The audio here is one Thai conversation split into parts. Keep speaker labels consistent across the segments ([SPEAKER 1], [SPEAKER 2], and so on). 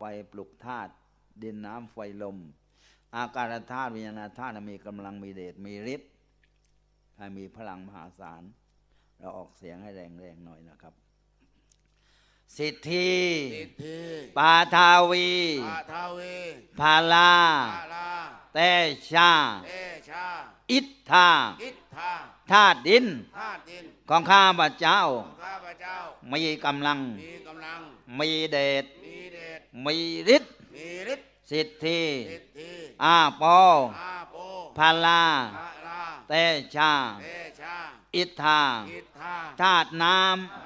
[SPEAKER 1] ไปปลุกธาตุดินน้ำไฟลม อากาศธาตุวิญญาณธาตุมีกำลังมีเดชมีฤทธิ์ให้มีพลังมหาศาล เราออกเสียงให้แรงๆหน่อยนะครับ สิทธิ
[SPEAKER 2] สิทธิ
[SPEAKER 1] ปาทาวี
[SPEAKER 2] ปาทาวี
[SPEAKER 1] พาลา
[SPEAKER 2] ปาลา
[SPEAKER 1] เตชา
[SPEAKER 2] เตชา
[SPEAKER 1] อิทธา
[SPEAKER 2] อิทธา
[SPEAKER 1] ธาตุดิน
[SPEAKER 2] ธาตุดิน
[SPEAKER 1] ของข้าพเจ้า
[SPEAKER 2] ของข้าพเจ้า
[SPEAKER 1] มีกำลัง
[SPEAKER 2] มีกำลัง
[SPEAKER 1] มีเดช
[SPEAKER 2] มีเดช
[SPEAKER 1] มีฤทธิ์
[SPEAKER 2] มีฤทธิ์
[SPEAKER 1] สิทธิ
[SPEAKER 2] สิทธิ
[SPEAKER 1] อาปอ
[SPEAKER 2] อาโป
[SPEAKER 1] พาลา
[SPEAKER 2] พาลา
[SPEAKER 1] เตชา
[SPEAKER 2] เตชา
[SPEAKER 1] อิทธา
[SPEAKER 2] อิทธา
[SPEAKER 1] ธาตุน้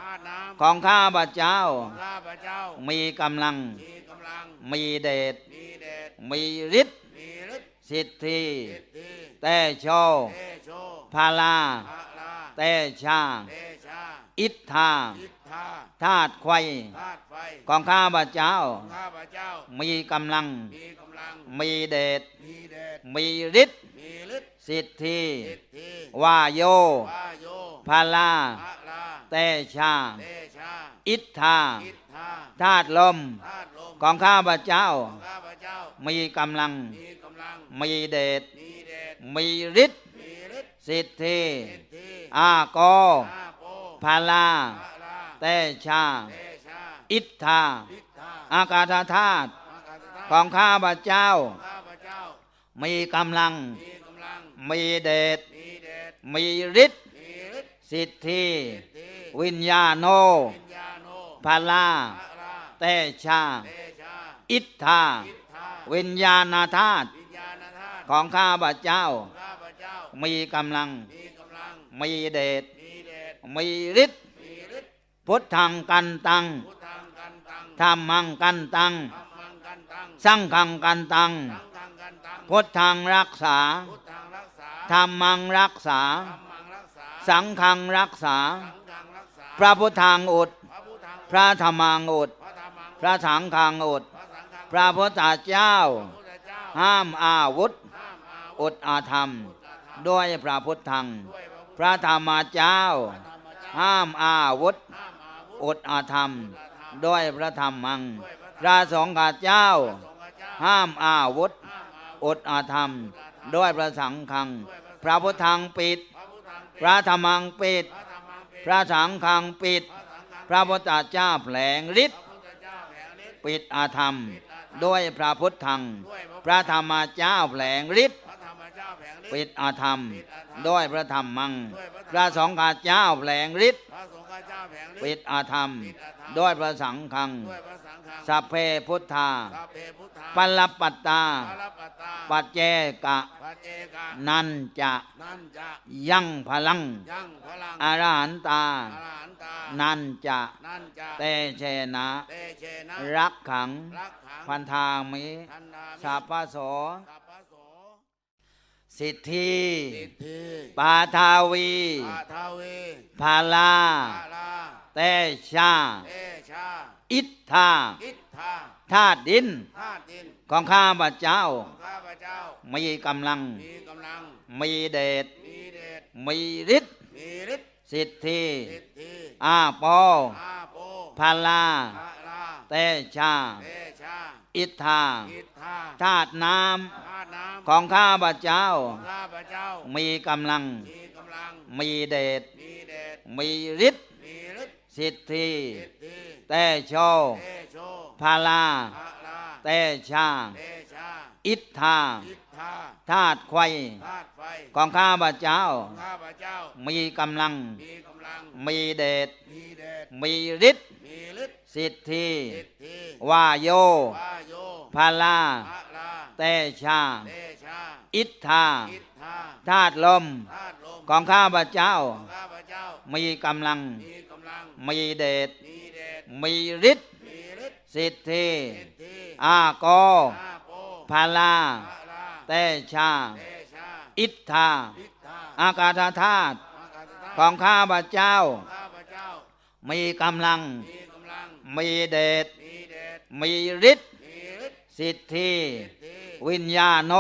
[SPEAKER 2] ธาตุน้ำ
[SPEAKER 1] ของข้าพเจ้าำ
[SPEAKER 2] ของข้าพเจ้า
[SPEAKER 1] มีกำลัง
[SPEAKER 2] มีกำลัง
[SPEAKER 1] มีเดช
[SPEAKER 2] มีเดช
[SPEAKER 1] มีฤทธิ์
[SPEAKER 2] มีฤทธิ์
[SPEAKER 1] สิทธิ
[SPEAKER 2] สิทธิ
[SPEAKER 1] เตโช
[SPEAKER 2] เตโช
[SPEAKER 1] พาลา
[SPEAKER 2] พาลา
[SPEAKER 1] เตชา
[SPEAKER 2] เตชา
[SPEAKER 1] อิทธา
[SPEAKER 2] อิทธา
[SPEAKER 1] ธาตุไฟ
[SPEAKER 2] ธาตุไฟ
[SPEAKER 1] ของข้าพเจ้า
[SPEAKER 2] ของข้าพเจ้า
[SPEAKER 1] มีกำลัง
[SPEAKER 2] มีกำลัง
[SPEAKER 1] มีเดช
[SPEAKER 2] มีเดช
[SPEAKER 1] มีฤทธิ์
[SPEAKER 2] มีฤทธิ์
[SPEAKER 1] สิทธิ
[SPEAKER 2] สิทธิ
[SPEAKER 1] วาโย
[SPEAKER 2] วาโย
[SPEAKER 1] พาลา
[SPEAKER 2] พระลา
[SPEAKER 1] เตชา
[SPEAKER 2] เตชา
[SPEAKER 1] อิทธา
[SPEAKER 2] อิทธา
[SPEAKER 1] ธาตุลม
[SPEAKER 2] ธาตุลม
[SPEAKER 1] ของข้าพเจ้า
[SPEAKER 2] ของข้าพเจ้า
[SPEAKER 1] มีกำลัง
[SPEAKER 2] มีกำลัง
[SPEAKER 1] มีเดช
[SPEAKER 2] มีเดช
[SPEAKER 1] มีฤทธิ์
[SPEAKER 2] มีฤทธิ์
[SPEAKER 1] สิทธิ
[SPEAKER 2] สิทธิ
[SPEAKER 1] อากอ
[SPEAKER 2] อาโป
[SPEAKER 1] พาลา
[SPEAKER 2] พระลา
[SPEAKER 1] เตชา
[SPEAKER 2] เตชา
[SPEAKER 1] อิทธา
[SPEAKER 2] อิทธา
[SPEAKER 1] อากาศธาตุ
[SPEAKER 2] อากาศธาตุ
[SPEAKER 1] ของข้าพเจ้า
[SPEAKER 2] ของข้าพเจ้า
[SPEAKER 1] มีกำลัง
[SPEAKER 2] มีกำลัง
[SPEAKER 1] มีเดช
[SPEAKER 2] มีเดช
[SPEAKER 1] มีฤทธิ์
[SPEAKER 2] มีฤทธิ์
[SPEAKER 1] สิทธิ
[SPEAKER 2] สิทธิ
[SPEAKER 1] วิญญาโน
[SPEAKER 2] วิญญาโน
[SPEAKER 1] พาลา
[SPEAKER 2] พระลา
[SPEAKER 1] เตชา
[SPEAKER 2] เตชา
[SPEAKER 1] อิทธา
[SPEAKER 2] อิทธา
[SPEAKER 1] วิญญาณธาตุ
[SPEAKER 2] วิญญาณธาตุ
[SPEAKER 1] ของข้าพเจ้า
[SPEAKER 2] ของข้าพเจ้า
[SPEAKER 1] มีกำลัง
[SPEAKER 2] มีกำลัง
[SPEAKER 1] มีเดช
[SPEAKER 2] มีเดช
[SPEAKER 1] มีฤทธิ์
[SPEAKER 2] มีฤทธิ์
[SPEAKER 1] พุทธังกันตัง
[SPEAKER 2] พุทธังกันตัง
[SPEAKER 1] ธรรมังกันตัง
[SPEAKER 2] ธรรมังกันตัง
[SPEAKER 1] สังฆังกันตัง
[SPEAKER 2] สังฆังกันตัง
[SPEAKER 1] พุทธังรักษา
[SPEAKER 2] พุทธังรักษา
[SPEAKER 1] ธรรมังรักษา
[SPEAKER 2] ธรรมังรักษา
[SPEAKER 1] สังฆังรักษา
[SPEAKER 2] สังฆังรักษา
[SPEAKER 1] พระพุทธังอุด
[SPEAKER 2] พระพุทธัง
[SPEAKER 1] พระธรรมังอุด
[SPEAKER 2] พระธรรมัง
[SPEAKER 1] พระสังฆังอุด
[SPEAKER 2] พระสังฆัง
[SPEAKER 1] พระพุทธเจ้า
[SPEAKER 2] พระพุทธเจ้า
[SPEAKER 1] ห้ามอาวุธ
[SPEAKER 2] ห้ามอาวุ
[SPEAKER 1] อุ
[SPEAKER 2] ธ
[SPEAKER 1] ดอาธรรม ด้วยพระพุทธัง
[SPEAKER 2] ด้วย พระธ
[SPEAKER 1] รรมเจ้า ห้ามอาวุธ
[SPEAKER 2] อ
[SPEAKER 1] ดอาธรรม ด้วยพระธรรม
[SPEAKER 2] มัง พระ
[SPEAKER 1] สงฆ์เจ้า ห้ามอาวุธ
[SPEAKER 2] อ
[SPEAKER 1] ดอาธรรม ด้วยพระสังฆัง พระพุทธังปิด
[SPEAKER 2] พระพุทธัง
[SPEAKER 1] พรรมังปิด
[SPEAKER 2] พระธรรมังปิด
[SPEAKER 1] พระสังฆังปิด
[SPEAKER 2] พระ
[SPEAKER 1] พุทธเจ้าแผลงฤทธิ์ปิดอาธรรม ด้วยพระพุทธัง
[SPEAKER 2] พระ
[SPEAKER 1] ธรรมเจ้าแผลงฤทธิ์ ปิดอาธรรม
[SPEAKER 2] ปิดอาธรรม
[SPEAKER 1] ด้วยพระธรรมมัง
[SPEAKER 2] ด้วยพ
[SPEAKER 1] พ
[SPEAKER 2] ระ
[SPEAKER 1] ระ
[SPEAKER 2] ธรรม
[SPEAKER 1] สงฆ์เจ้าแผลงฤทธิ์
[SPEAKER 2] พระสงฆ์เจ้าแผลงฤทธิ์
[SPEAKER 1] ปิดอาธรรม
[SPEAKER 2] ปิดอาธรรม
[SPEAKER 1] ด้วยพระสังฆัง
[SPEAKER 2] ด้วยพระสังฆัง
[SPEAKER 1] สัพเพพุทธา
[SPEAKER 2] สัพเพพุทธา
[SPEAKER 1] ปัลลปัตตา
[SPEAKER 2] พระปัตตา
[SPEAKER 1] ปัจเจกะ
[SPEAKER 2] ปัจเจกะ
[SPEAKER 1] นันจะ
[SPEAKER 2] นั่นจะ
[SPEAKER 1] ยังพลัง
[SPEAKER 2] ยั่งพลัง
[SPEAKER 1] อรหันตา
[SPEAKER 2] อรหันตา
[SPEAKER 1] นันจะ
[SPEAKER 2] นั่นจะ
[SPEAKER 1] เตเชนะ
[SPEAKER 2] เตเชนะ
[SPEAKER 1] รักขัง
[SPEAKER 2] รักขัง
[SPEAKER 1] พันธามิ
[SPEAKER 2] ทันนามิ
[SPEAKER 1] สัพพโส
[SPEAKER 2] สัพพโส
[SPEAKER 1] สิทธิ
[SPEAKER 2] สิทธิ
[SPEAKER 1] ปาทาวี
[SPEAKER 2] ปาทาวี
[SPEAKER 1] พาลา
[SPEAKER 2] พาลา
[SPEAKER 1] เตชา
[SPEAKER 2] เตชา
[SPEAKER 1] อิทธา
[SPEAKER 2] อิทธา
[SPEAKER 1] ธาตุดิน
[SPEAKER 2] ธาตุดิน
[SPEAKER 1] ของข้าพเจ้า
[SPEAKER 2] ของข้าพเจ้า
[SPEAKER 1] มีกำลัง
[SPEAKER 2] มีกำลัง
[SPEAKER 1] มีเดช
[SPEAKER 2] มีเดช
[SPEAKER 1] มีฤทธิ์
[SPEAKER 2] มีฤทธิ์
[SPEAKER 1] สิทธิ
[SPEAKER 2] สิทธิ
[SPEAKER 1] อาปอ
[SPEAKER 2] อาโป
[SPEAKER 1] พาลา
[SPEAKER 2] พระลา
[SPEAKER 1] เตชา
[SPEAKER 2] เตชา
[SPEAKER 1] อิทธา
[SPEAKER 2] อิทธา
[SPEAKER 1] ธาตุน้
[SPEAKER 2] ธาตุน้ำ
[SPEAKER 1] ของข้าพเจ้าำ
[SPEAKER 2] ของข้าพเจ้า
[SPEAKER 1] มีกำลัง
[SPEAKER 2] มีกำลัง
[SPEAKER 1] มีเดช
[SPEAKER 2] มีเดช
[SPEAKER 1] มีฤทธิ์
[SPEAKER 2] มีฤทธิ์
[SPEAKER 1] สิทธิ
[SPEAKER 2] สิทธิ
[SPEAKER 1] เตโช
[SPEAKER 2] เตโช
[SPEAKER 1] พาลา
[SPEAKER 2] พระลา
[SPEAKER 1] เตชา
[SPEAKER 2] เตชา
[SPEAKER 1] อิทธา
[SPEAKER 2] อิทธา
[SPEAKER 1] ธาตุไฟ
[SPEAKER 2] ธาตุไฟ
[SPEAKER 1] ของข้าพเจ้า
[SPEAKER 2] ของข้าพเจ้า
[SPEAKER 1] มีกำลัง
[SPEAKER 2] มีกำลัง
[SPEAKER 1] มีเดช
[SPEAKER 2] มีเดช
[SPEAKER 1] มีฤทธิ์
[SPEAKER 2] มีฤทธิ์
[SPEAKER 1] สิทธิ
[SPEAKER 2] สิทธิ
[SPEAKER 1] วาโย
[SPEAKER 2] วาโย
[SPEAKER 1] พาลา
[SPEAKER 2] พระลา
[SPEAKER 1] เตชา
[SPEAKER 2] เตชา
[SPEAKER 1] อิทธา
[SPEAKER 2] อิทธา
[SPEAKER 1] ธาตุลม
[SPEAKER 2] ธาตุลม
[SPEAKER 1] ของข้าพเจ้า
[SPEAKER 2] ของข้าพเจ้า
[SPEAKER 1] มีกำลัง
[SPEAKER 2] มีกำลัง
[SPEAKER 1] มีเดช
[SPEAKER 2] มีเดช
[SPEAKER 1] มีฤทธิ์
[SPEAKER 2] มีฤทธิ์
[SPEAKER 1] สิทธิ
[SPEAKER 2] สิทธิ
[SPEAKER 1] อากอ
[SPEAKER 2] อาโป
[SPEAKER 1] พาลา
[SPEAKER 2] พระลา
[SPEAKER 1] เตชา
[SPEAKER 2] เตชา
[SPEAKER 1] อิทธา
[SPEAKER 2] อิทธา
[SPEAKER 1] อากาศธาตุ
[SPEAKER 2] อากาศธาตุ
[SPEAKER 1] ของข้าพเจ้า
[SPEAKER 2] ของข้าพเจ้า
[SPEAKER 1] มีกำลัง
[SPEAKER 2] มีกำลัง
[SPEAKER 1] มีเดช
[SPEAKER 2] มีเดช
[SPEAKER 1] มีฤทธิ์
[SPEAKER 2] มีฤทธิ์
[SPEAKER 1] สิทธิ
[SPEAKER 2] สิทธิ
[SPEAKER 1] วิญญาโน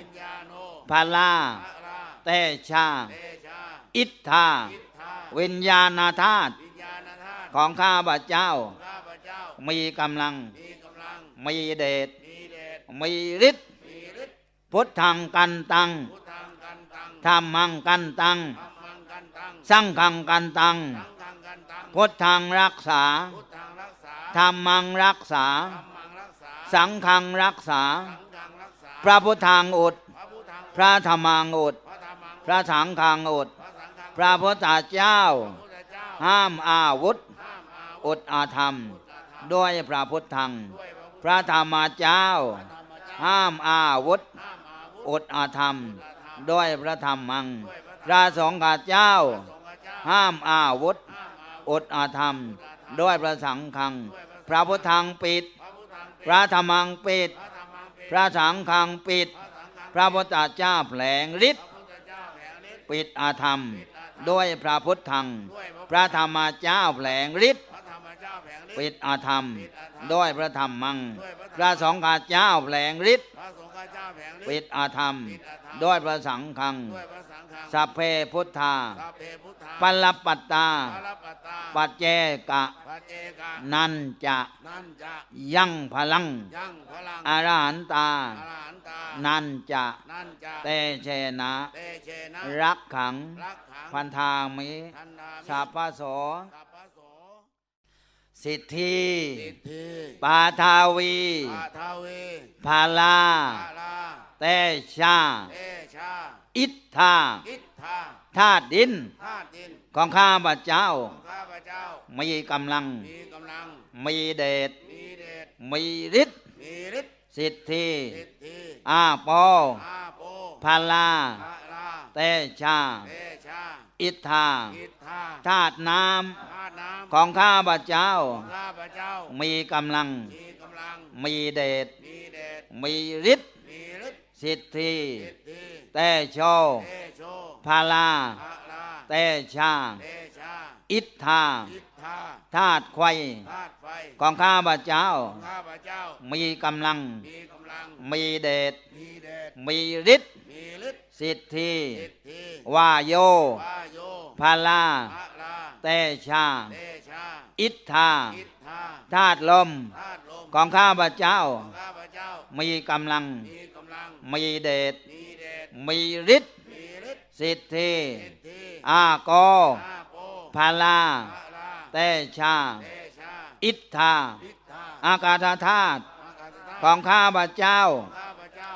[SPEAKER 2] วิญญาโน
[SPEAKER 1] พาลา
[SPEAKER 2] พระลา
[SPEAKER 1] เตชา
[SPEAKER 2] เตชา
[SPEAKER 1] อิทธา
[SPEAKER 2] อิทธา
[SPEAKER 1] วิญญาณธาตุ
[SPEAKER 2] วิญญาณธาตุ
[SPEAKER 1] ของข้าพเจ้า
[SPEAKER 2] ของข้าพเจ้า
[SPEAKER 1] มีกำลัง
[SPEAKER 2] มีกำลัง
[SPEAKER 1] มีเดช
[SPEAKER 2] มีเดช
[SPEAKER 1] มีฤทธิ์
[SPEAKER 2] มีฤทธิ์
[SPEAKER 1] พุทธังกันตัง
[SPEAKER 2] พุทธังกันตัง
[SPEAKER 1] ธรรมังกันตัง
[SPEAKER 2] ธรรมังกันตัง
[SPEAKER 1] สังฆังกันตัง
[SPEAKER 2] สังฆังกันตัง
[SPEAKER 1] พุทธังรักษา
[SPEAKER 2] พุทธั
[SPEAKER 1] งรักษา
[SPEAKER 2] ธรรมังรักษา
[SPEAKER 1] สังฆังรักษา
[SPEAKER 2] สังฆังรักษา
[SPEAKER 1] พระพุทธังอุด
[SPEAKER 2] พระพุทธัง
[SPEAKER 1] พระธรรมังอุด
[SPEAKER 2] พระธรรมัง
[SPEAKER 1] พระสังฆังอุด
[SPEAKER 2] พระสังฆัง
[SPEAKER 1] พระพุทธเจ้า
[SPEAKER 2] พระพุทธเจ้า
[SPEAKER 1] ห้ามอาวุธ
[SPEAKER 2] ห้ามอาวุธ
[SPEAKER 1] อุดอาธรรม ด้วยพระพุทธัง
[SPEAKER 2] ด้วยพระพุทธ
[SPEAKER 1] พระธรรมเจ้า
[SPEAKER 2] ธรรมเจ้า
[SPEAKER 1] ห้ามอาวุธ
[SPEAKER 2] ห้ามอาวุธ
[SPEAKER 1] อุดอาธรรม ด้วยพระธรรมัง
[SPEAKER 2] ด้วย
[SPEAKER 1] พระสงฆ์เจ้า
[SPEAKER 2] สงฆ์เจ้า
[SPEAKER 1] ห้ามอาวุธ
[SPEAKER 2] ห้ามอาวุธ
[SPEAKER 1] อุดอาธรรม ด้วยพระสังฆัง พระพุทธังปิด
[SPEAKER 2] พระพุทธังเป็น
[SPEAKER 1] พระธรรมังปิด
[SPEAKER 2] พระธรรมังเป็น
[SPEAKER 1] พระสังฆังปิด
[SPEAKER 2] พระสังฆัง
[SPEAKER 1] พระพุทธเจ้าแผลงฤทธิ์
[SPEAKER 2] พระพุทธเจ้าแผงฤทธิ์
[SPEAKER 1] ปิดอาธรรม ด้วยพระพุทธัง
[SPEAKER 2] ด้วย
[SPEAKER 1] พระธรรมเจ้าแผลงฤทธิ์
[SPEAKER 2] พระธรรมเจ้าแผงฤทธิ์
[SPEAKER 1] ปิดอาธรรม ด้วยพระธรรมัง พระสงฆ์เจ้าแผลงฤทธิ์
[SPEAKER 2] พระสงฆ์เจ้าแผงฤทธิ์
[SPEAKER 1] ปิดอาธรรม ด้วยพระสังฆัง
[SPEAKER 2] ด้วยพระสังฆัง
[SPEAKER 1] สัพเพพุทธา
[SPEAKER 2] สัพเพพุทธา
[SPEAKER 1] ปัลลปัตตา
[SPEAKER 2] พระ ปัตตา
[SPEAKER 1] ปัจเจกะ
[SPEAKER 2] พระเจกา
[SPEAKER 1] นันจะ
[SPEAKER 2] นั่นจะ
[SPEAKER 1] ยั่งพลัง
[SPEAKER 2] ยั่งพลัง
[SPEAKER 1] อรหันตา
[SPEAKER 2] อรหันตา
[SPEAKER 1] นันจะ
[SPEAKER 2] นั่นจะ
[SPEAKER 1] เตเชนะ
[SPEAKER 2] เตเชนะ
[SPEAKER 1] รักขัง
[SPEAKER 2] รักขัง
[SPEAKER 1] พันธามิ
[SPEAKER 2] ทันดามิ
[SPEAKER 1] สัพพโส
[SPEAKER 2] สัพพโส
[SPEAKER 1] สิทธิ
[SPEAKER 2] สิทธิ
[SPEAKER 1] ปาทาวี
[SPEAKER 2] ปาทาวี
[SPEAKER 1] ภาลา
[SPEAKER 2] ปาลา
[SPEAKER 1] เตชา
[SPEAKER 2] เตชา
[SPEAKER 1] อิทธา
[SPEAKER 2] อิท ธา
[SPEAKER 1] ธาตุดิน
[SPEAKER 2] ธาตุดิน
[SPEAKER 1] ของข้าพเจ้า
[SPEAKER 2] ของข้าพเจ้า
[SPEAKER 1] มีกำลัง
[SPEAKER 2] มีกำลัง
[SPEAKER 1] มีเดช
[SPEAKER 2] มีเดช
[SPEAKER 1] มีฤทธิ์
[SPEAKER 2] มีฤทธิ์
[SPEAKER 1] สิทธิ
[SPEAKER 2] สิทธิ
[SPEAKER 1] อาโป
[SPEAKER 2] อาโป
[SPEAKER 1] ภาลา
[SPEAKER 2] พระลา
[SPEAKER 1] เตชา
[SPEAKER 2] เตชา
[SPEAKER 1] อิทธา
[SPEAKER 2] อิทธา
[SPEAKER 1] ธาตุน้
[SPEAKER 2] ธาตุน้ำำ
[SPEAKER 1] ของข้าพเจ้า
[SPEAKER 2] ของข้าพเจ้า
[SPEAKER 1] มีกำลัง
[SPEAKER 2] มีกำลัง
[SPEAKER 1] มีเดช
[SPEAKER 2] มีเดช
[SPEAKER 1] มีฤทธิ์
[SPEAKER 2] มีฤทธิ์
[SPEAKER 1] สิทธิ
[SPEAKER 2] สิทธิ
[SPEAKER 1] เตโช
[SPEAKER 2] เต โช
[SPEAKER 1] ภาลา
[SPEAKER 2] พระลา
[SPEAKER 1] เตชา
[SPEAKER 2] เตชา
[SPEAKER 1] อิทธา
[SPEAKER 2] อิทธา
[SPEAKER 1] ธาตุไฟ
[SPEAKER 2] ธาตุไฟ
[SPEAKER 1] ของข้าพเจ้า
[SPEAKER 2] ของข้าพเจ้า
[SPEAKER 1] มีกำลัง
[SPEAKER 2] มีกำลัง
[SPEAKER 1] มีเดช
[SPEAKER 2] มีเดช
[SPEAKER 1] มีฤทธิ์
[SPEAKER 2] มีฤทธิ์
[SPEAKER 1] สิทธิ
[SPEAKER 2] สิทธิ
[SPEAKER 1] วาโย
[SPEAKER 2] วาโย
[SPEAKER 1] ภาลา
[SPEAKER 2] พระลา
[SPEAKER 1] เตชา
[SPEAKER 2] เตชา
[SPEAKER 1] อิทธา
[SPEAKER 2] อิทธา
[SPEAKER 1] ธาตุลม
[SPEAKER 2] ธาตุลม
[SPEAKER 1] ของข้าพเจ้า
[SPEAKER 2] ของข้าพเจ้า
[SPEAKER 1] มีกำลัง
[SPEAKER 2] มีกำลัง
[SPEAKER 1] มีเดช
[SPEAKER 2] มีเดช
[SPEAKER 1] มีฤทธิ์
[SPEAKER 2] มีฤทธิ์
[SPEAKER 1] สิทธิ
[SPEAKER 2] สิทธิ
[SPEAKER 1] อาโก
[SPEAKER 2] อาโป
[SPEAKER 1] ภาลา
[SPEAKER 2] พระลา
[SPEAKER 1] เตชา
[SPEAKER 2] เตชา
[SPEAKER 1] อิทธา
[SPEAKER 2] อิทธา
[SPEAKER 1] อากาศธาตุ
[SPEAKER 2] อากาศธาตุ
[SPEAKER 1] ของข้าพเจ้า
[SPEAKER 2] ของข้าพเจ้า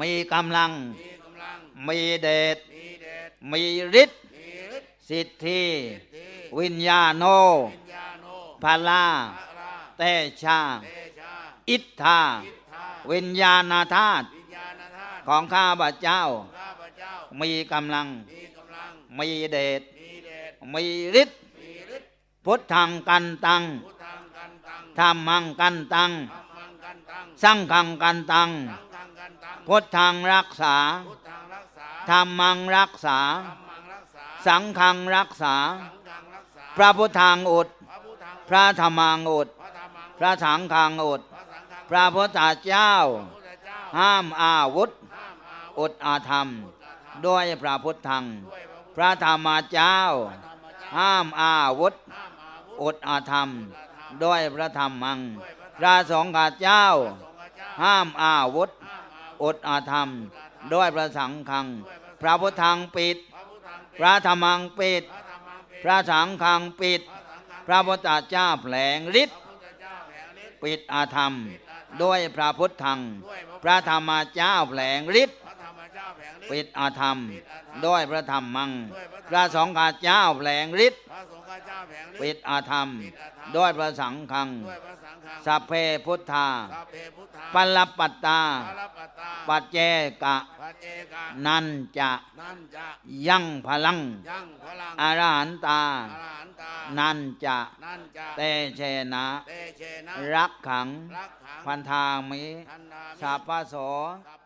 [SPEAKER 1] มีกำลัง
[SPEAKER 2] มีกำลัง
[SPEAKER 1] มีเดช
[SPEAKER 2] มีเดช
[SPEAKER 1] มีฤทธิ์
[SPEAKER 2] มีฤทธิ์
[SPEAKER 1] สิทธิ
[SPEAKER 2] สิทธิ
[SPEAKER 1] วิญญาโน
[SPEAKER 2] วิญญาโน
[SPEAKER 1] ภาลา
[SPEAKER 2] พระลา
[SPEAKER 1] เตชา
[SPEAKER 2] เตชา
[SPEAKER 1] อิทธา
[SPEAKER 2] อิทธา
[SPEAKER 1] วิญญาณธาตุ
[SPEAKER 2] วิญญาณธาตุ
[SPEAKER 1] ของข้าพเจ้า
[SPEAKER 2] ของข้าพเจ้า
[SPEAKER 1] มีกำลัง
[SPEAKER 2] มีกำลัง
[SPEAKER 1] มีเดช
[SPEAKER 2] มีเดช
[SPEAKER 1] มีฤทธิ์
[SPEAKER 2] มีฤทธิ์
[SPEAKER 1] พุทธังกันตัง
[SPEAKER 2] พุทธังกันตัง
[SPEAKER 1] ธรรมังกันตัง
[SPEAKER 2] ธรรมังกันตัง
[SPEAKER 1] สังฆังกันตัง
[SPEAKER 2] สังฆังกันตัง
[SPEAKER 1] พุทธังรักษา
[SPEAKER 2] พุทธังรักษา
[SPEAKER 1] ธรรมังรักษา
[SPEAKER 2] ธรรมังรักษา
[SPEAKER 1] สังฆังรักษา
[SPEAKER 2] สังฆังรักษา
[SPEAKER 1] พระพุทธังอุด
[SPEAKER 2] พระพุทธัง
[SPEAKER 1] พระธรรมังอุด
[SPEAKER 2] พระธรรมัง
[SPEAKER 1] พระสังฆังอุด
[SPEAKER 2] พระสังฆัง
[SPEAKER 1] พระพุทธเจ้า
[SPEAKER 2] พระพุทธเจ้า
[SPEAKER 1] ห้ามอาวุธ
[SPEAKER 2] ห้ามอาวุธ
[SPEAKER 1] อุดอาธรรม ด้วยพระพุทธัง
[SPEAKER 2] พระธ
[SPEAKER 1] รรมเจ้า ห้ามอาวุธ
[SPEAKER 2] อ
[SPEAKER 1] ดอาธรรม ด้วยพระธรรมัง
[SPEAKER 2] พระ
[SPEAKER 1] สงฆ์เจ้า ห้ามอาวุธ
[SPEAKER 2] อ
[SPEAKER 1] ดอาธรรม ด้วยพระสังฆัง พระพุทธังปิด
[SPEAKER 2] พระธ
[SPEAKER 1] รรมังปิด
[SPEAKER 2] พระ
[SPEAKER 1] สังฆังปิด
[SPEAKER 2] พระ
[SPEAKER 1] พุทธเจ้าแผลงฤทธิ์ปิดอาธรรม ด้วยพระพุทธัง พระธรรมเจ้าแผล
[SPEAKER 2] งฤทธิ์
[SPEAKER 1] ปิดอาธรรม ด้วยพระธรรมัง
[SPEAKER 2] ด้วยพ
[SPEAKER 1] พ
[SPEAKER 2] ระ
[SPEAKER 1] ระสงฆ์เจ้าแผลงฤทธิ์
[SPEAKER 2] พระสงฆ์เจ้าแผงฤ
[SPEAKER 1] ปิ
[SPEAKER 2] ท
[SPEAKER 1] ด
[SPEAKER 2] ธิ์
[SPEAKER 1] อาธรรม
[SPEAKER 2] ปิดอาธรรม
[SPEAKER 1] ด้วยพระสังฆัง
[SPEAKER 2] ด้วยพระสังฆัง
[SPEAKER 1] สัพเพพุทธา
[SPEAKER 2] สัพเพพุทธา
[SPEAKER 1] ปัลลปัตตา
[SPEAKER 2] พระปัตตา
[SPEAKER 1] ปัจเจกะ
[SPEAKER 2] พระเจกา
[SPEAKER 1] นันจะ
[SPEAKER 2] นั่นจะ
[SPEAKER 1] ยั่งพลัง
[SPEAKER 2] ยั่งพลัง
[SPEAKER 1] อรหันตา
[SPEAKER 2] อรหันตา
[SPEAKER 1] นันจะ
[SPEAKER 2] นั่นจะ
[SPEAKER 1] เตเชนะ
[SPEAKER 2] เตเชนะ
[SPEAKER 1] รักขัง
[SPEAKER 2] รักขัง
[SPEAKER 1] พันธามิ
[SPEAKER 2] ทันดามิ
[SPEAKER 1] สัพพโส
[SPEAKER 2] สัพพ